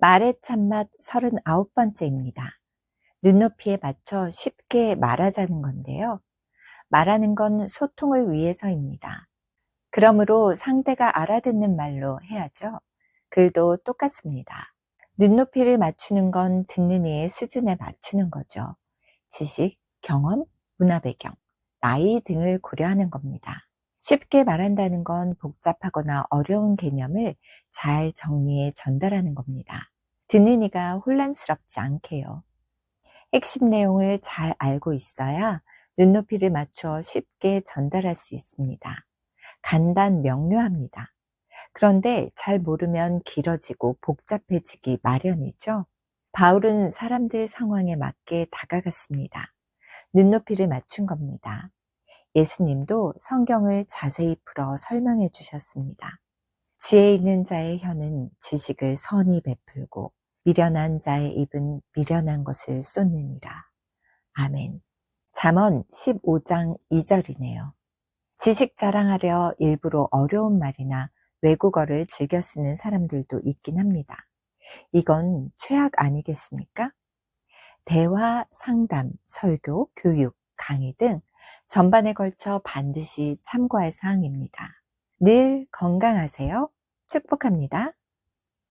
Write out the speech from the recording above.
말의 참맛 39번째입니다. 눈높이에 맞춰 쉽게 말하자는 건데요. 말하는 건 소통을 위해서입니다. 그러므로 상대가 알아듣는 말로 해야죠. 글도 똑같습니다. 눈높이를 맞추는 건 듣는 이의 수준에 맞추는 거죠. 지식, 경험, 문화 배경, 나이 등을 고려하는 겁니다. 쉽게 말한다는 건 복잡하거나 어려운 개념을 잘 정리해 전달하는 겁니다. 듣는 이가 혼란스럽지 않게요. 핵심 내용을 잘 알고 있어야 눈높이를 맞춰 쉽게 전달할 수 있습니다. 간단 명료합니다. 그런데 잘 모르면 길어지고 복잡해지기 마련이죠. 바울은 사람들 상황에 맞게 다가갔습니다. 눈높이를 맞춘 겁니다. 예수님도 성경을 자세히 풀어 설명해 주셨습니다. 지혜 있는 자의 혀는 지식을 선히 베풀고 미련한 자의 입은 미련한 것을 쏟느니라. 아멘. 잠언 15장 2절이네요. 지식 자랑하려 일부러 어려운 말이나 외국어를 즐겨 쓰는 사람들도 있긴 합니다. 이건 최악 아니겠습니까? 대화, 상담, 설교, 교육, 강의 등 전반에 걸쳐 반드시 참고할 사항입니다. 늘 건강하세요. 축복합니다.